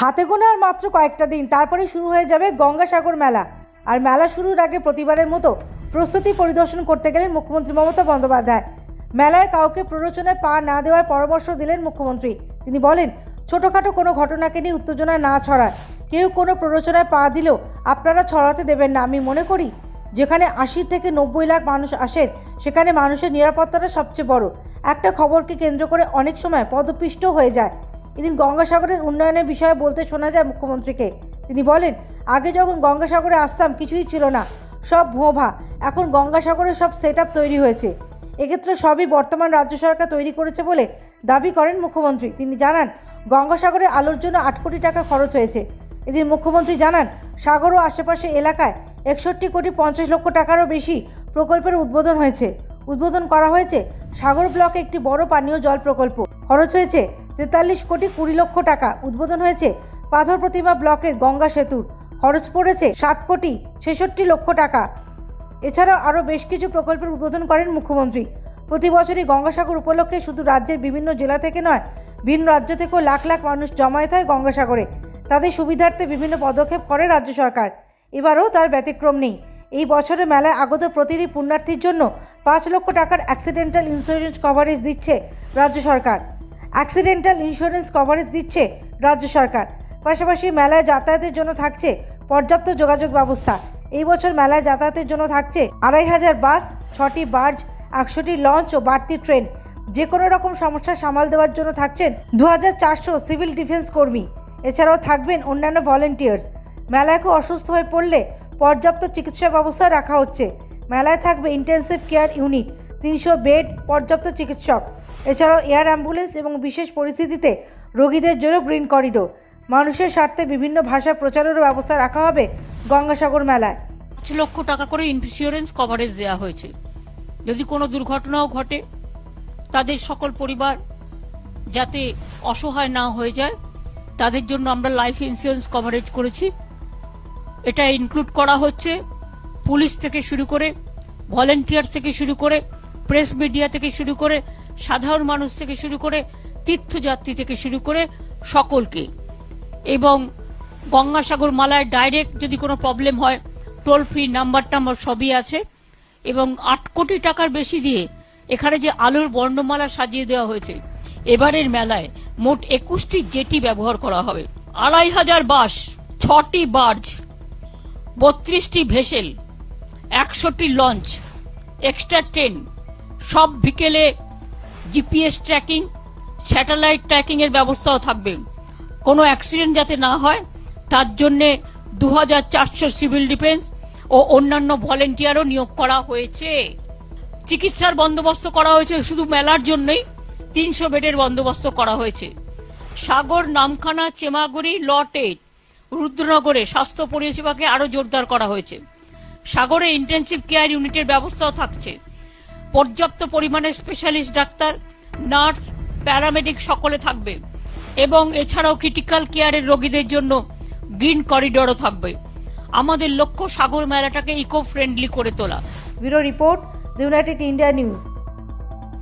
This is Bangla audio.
হাতে গোনা আর মাত্র কয়েকটা দিন তারপরে শুরু হয়ে যাবে গঙ্গাসাগর মেলা। আর মেলা শুরুর আগে প্রতিবারের মতো প্রস্তুতি পরিদর্শন করতে গেলেন মুখ্যমন্ত্রী মমতা বন্দ্যোপাধ্যায়। মেলায় কাউকে প্ররোচনায় পা না দেওয়ার পরামর্শ দিলেন মুখ্যমন্ত্রী। তিনি বলেন, ছোটোখাটো কোনো ঘটনাকে নিয়ে উত্তেজনা না ছড়ায়। কেউ কোনো প্ররোচনায় পা দিলেও আপনারা ছড়াতে দেবেন না। আমি মনে করি, যেখানে আশি থেকে নব্বই লাখ মানুষ আসেন, সেখানে মানুষের নিরাপত্তাটা সবচেয়ে বড়। একটা খবরকে কেন্দ্র করে অনেক সময় পদপিষ্ট হয়ে যায়। এদিন গঙ্গাসাগরের উন্নয়নের বিষয়ে বলতে শোনা যায় মুখ্যমন্ত্রীকে। তিনি বলেন, আগে যখন গঙ্গাসাগরে আসতাম, কিছুই ছিল না। সব ভোঁভা। এখন গঙ্গাসাগরে সব সেট তৈরি হয়েছে। এক্ষেত্রে সবই বর্তমান রাজ্য সরকার তৈরি করেছে বলে দাবি করেন মুখ্যমন্ত্রী। তিনি জানান, গঙ্গাসাগরে আলোর জন্য আট কোটি টাকা খরচ হয়েছে। এদিন মুখ্যমন্ত্রী জানান, সাগর ও আশেপাশে এলাকায় একষট্টি কোটি পঞ্চাশ লক্ষ টাকারও বেশি প্রকল্পের উদ্বোধন হয়েছে। উদ্বোধন করা হয়েছে সাগর ব্লকে একটি বড় পানীয় জল প্রকল্প। খরচ হয়েছে তেতাল্লিশ কোটি কুড়ি লক্ষ টাকা উদ্বোধন হয়েছে পাথর প্রতিমা ব্লকের গঙ্গা সেতুর। খরচ পড়েছে সাত কোটি ছেষট্টি লক্ষ টাকা। এছাড়াও আরও বেশ কিছু প্রকল্পের উদ্বোধন করেন মুখ্যমন্ত্রী। প্রতি বছরই গঙ্গাসাগর উপলক্ষে শুধু রাজ্যের বিভিন্ন জেলা থেকে নয় ভিন্ন রাজ্য থেকেও লাখ লাখ মানুষ জমায়েত হয় গঙ্গাসাগরে। তাদের সুবিধার্থে বিভিন্ন পদক্ষেপ করে রাজ্য সরকার। এবারও তার ব্যতিক্রম নেই। এই বছরে মেলায় আগত প্রতিটি পুণ্যার্থীর জন্য পাঁচ লক্ষ টাকার অ্যাক্সিডেন্টাল ইন্স্যুরেন্স কভারেজ দিচ্ছে রাজ্য সরকার। অ্যাক্সিডেন্টাল ইন্স্যুরেন্স কভারেজ দিচ্ছে রাজ্য সরকার। পাশাপাশি মেলায় যাতায়াতের জন্য থাকছে পর্যাপ্ত যোগাযোগ ব্যবস্থা। এই বছর মেলায় যাতায়াতের জন্য থাকছে আড়াই হাজার বাস, ছটি বার্জ, একশোটি লঞ্চ ও বাড়তি ট্রেন। যে কোনো রকম সমস্যা সামাল দেওয়ার জন্য থাকছেন দু হাজার চারশো সিভিল ডিফেন্স কর্মী। এছাড়াও থাকবেন অন্যান্য ভলেন্টিয়ার্স। মেলায় কেউ অসুস্থ হয়ে পড়লে পর্যাপ্ত চিকিৎসা ব্যবস্থা রাখা হচ্ছে। মেলায় থাকবে ইন্টেন্সিভ কেয়ার ইউনিট তিনশো বেড, পর্যাপ্ত চিকিৎসক। এছাড়াও এয়ার অ্যাম্বুলেন্স এবং বিশেষ পরিস্থিতিতে রোগীদের জন্য গ্রিন করিডোর। মানুষের স্বার্থে বিভিন্ন ভাষা প্রচারেরও ব্যবস্থা রাখা হবে গঙ্গাসাগর মেলায়। পাঁচ লক্ষ টাকা করে ইন্স্যুরেন্স কভারেজ দেওয়া হয়েছে। যদি কোনো দুর্ঘটনাও ঘটে, তাদের সকল পরিবার যাতে অসহায় না হয়ে যায়, তাদের জন্য আমরা লাইফ ইন্স্যুরেন্স কভারেজ করেছি। এটা ইনক্লুড করা হচ্ছে। পুলিশ থেকে শুরু করে ভলেন্টিয়ার থেকে শুরু করে প্রেস মিডিয়া থেকে শুরু করে সাধারণ মানুষ থেকে শুরু করে তীর্থযাত্রী থেকে শুরু করে সকলকে। এবং গঙ্গাসাগর মালায় ডাইরেক্ট যদি কোনো প্রবলেম হয়, টোল ফ্রি নাম্বার টাম্বার সবই আছে। এবং আট কোটি টাকার বেশি দিয়ে এখানে যে আলোর বর্ণমালা সাজিয়ে দেওয়া হয়েছে, এবারের মেলায় মোট একুশটি জেটি ব্যবহার করা হবে। আড়াই হাজার বাস ছটি বার্জ, বত্রিশটি ভেসেল, একশোটি লঞ্চ, এক্সট্রা ট্রেন সব বিকেলে জিপিএস ট্র্যাকিং, স্যাটেলাইট ট্র্যাকিং এর ব্যবস্থাও থাকবে। কোনো অ্যাক্সিডেন্ট যাতে না হয়, তার জন্য দু সিভিল ডিফেন্স ও অন্যান্য ভলেন্টিয়ারও নিয়োগ করা হয়েছে। চিকিৎসার বন্দোবস্ত করা হয়েছে, শুধু মেলার জন্যই তিনশো বেডের বন্দোবস্ত করা হয়েছে। সাগর, নামখানা, চেমাগুড়ি, লটে, রুদ্রনগরে স্বাস্থ্য পরিষেবাকে আরও জোরদার করা হয়েছে। সাগরে ইন্টেন্সিভ কেয়ার ইউনিটের ব্যবস্থাও থাকছে। পর্যাপ্ত পরিমাণে স্পেশালিস্ট ডাক্তার নার্স প্যারামেডিক সকলে থাকবে। এবং এছাড়াও ক্রিটিক্যাল কেয়ারের রোগীদের জন্য গ্রিন করিডোরও থাকবে। আমাদের লক্ষ্য সাগর মেলাটাকে ইকো ফ্রেন্ডলি করে তোলা। Bureau report United India news